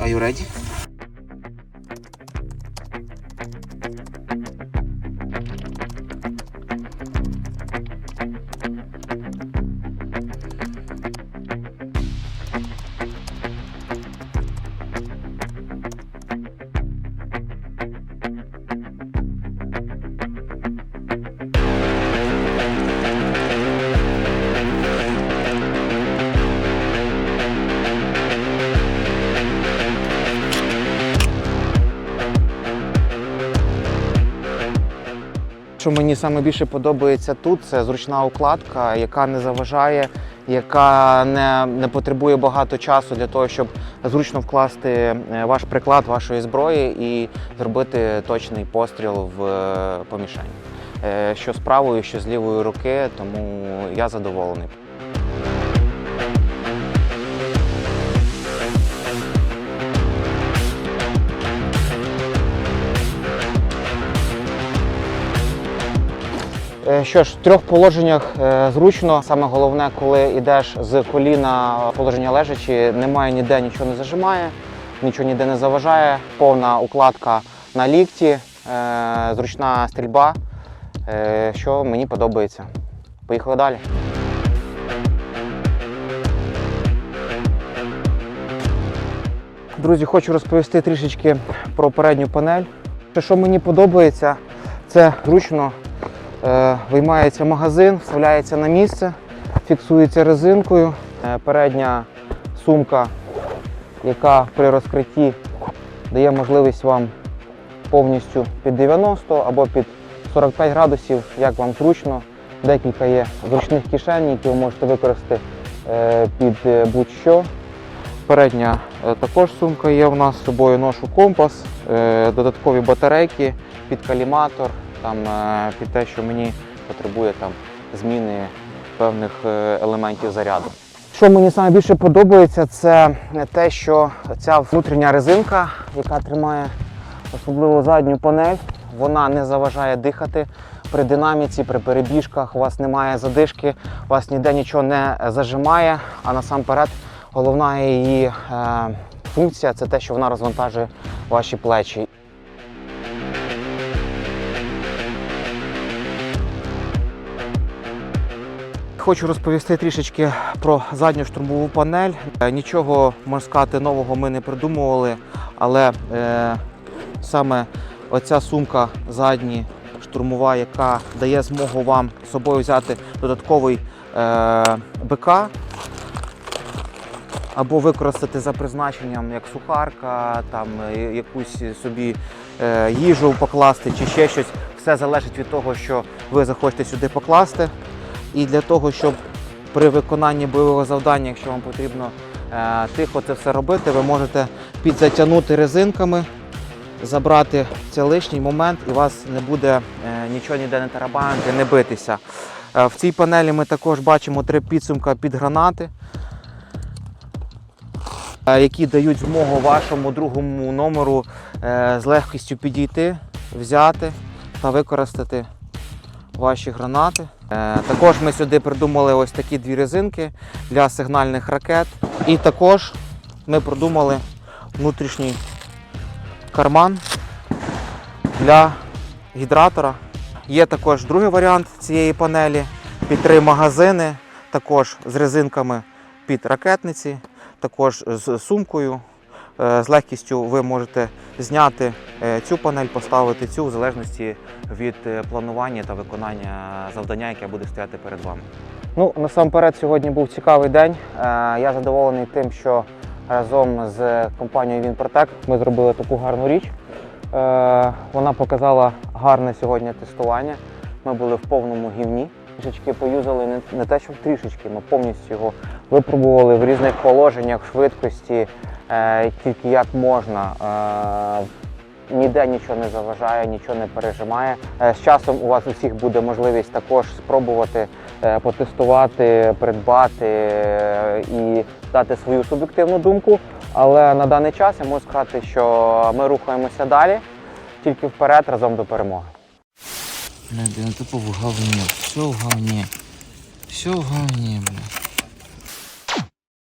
Are you ready? Що мені саме більше подобається тут, це зручна укладка, яка не заважає, яка не, не потребує багато часу для того, щоб зручно вкласти е, ваш приклад вашої зброї і зробити точний постріл в е, помішень. Що з правої, що з лівої руки, тому я задоволений. Що ж, в трьох положеннях е, зручно. Саме головне, коли йдеш з коліна в положення лежачі, немає ніде нічого не зажимає, нічого ніде не заважає. Повна укладка на лікті, е, зручна стрільба, е, що мені подобається. Поїхали далі. Друзі, хочу розповісти трішечки про передню панель. Що мені подобається, це зручно Е, Виймається магазин, вставляється на місце, фіксується резинкою. Е, Передня сумка, яка при розкритті дає можливість вам повністю під 90 або під 45 градусів, як вам зручно. Декілька є зручних кишень, які ви можете використати е, під е, будь-що. Передня е, також сумка є у нас з собою ношу компас, е, додаткові батарейки під каліматор, там, е, під те, що мені потребує там, зміни певних е, елементів заряду. Що мені саме більше подобається, це те, що ця внутрішня резинка, яка тримає особливо задню панель, вона не заважає дихати. При динаміці, при перебіжках у вас немає задишки, у вас ніде нічого не зажимає, а насамперед головна її е, функція це те, що вона розвантажує ваші плечі. Хочу розповісти трішечки про задню штурмову панель. Е, Нічого можна сказати нового ми не придумували, але е, саме оця сумка задні штурмова, яка дає змогу вам з собою взяти додатковий е, БК або використати за призначенням як сухарка, там е, якусь собі е, їжу покласти чи ще щось. Все залежить від того, що ви захочете сюди покласти. І для того, щоб при виконанні бойового завдання, якщо вам потрібно е, тихо це все робити, ви можете підзатягнути резинками, забрати цей лишній момент, і вас не буде е, нічого ніде не тарабанити, не битися. Е, в цій панелі ми також бачимо три підсумка під гранати, які дають змогу вашому другому номеру з легкістю підійти, взяти та використати ваші гранати. Е, Також ми сюди придумали ось такі дві резинки для сигнальних ракет. І також ми придумали внутрішній карман для гідратора. Є також другий варіант цієї панелі під три магазини, також з резинками під ракетниці, також з сумкою. Е, З легкістю ви можете зняти е, цю панель, поставити цю в залежності від е, планування та виконання завдання, яке буде стояти перед вами. Ну насамперед, сьогодні був цікавий день. Я задоволений тим, що разом з компанією Вінпротек ми зробили таку гарну річ. Вона показала гарне сьогодні тестування. Ми були в повному гівні. Трішечки поюзали не, те, що трішечки, ми повністю його випробували в різних положеннях, швидкості, тільки як можна. Е, ніде нічого не заважає, нічого не пережимає. Е, З часом у вас усіх буде можливість також спробувати е, потестувати, придбати е, і дати свою суб'єктивну думку. Але на даний час я можу сказати, що ми рухаємося далі, тільки вперед разом до перемоги. Бля, да тупо в говне. Все в говне. Все в говне, бля.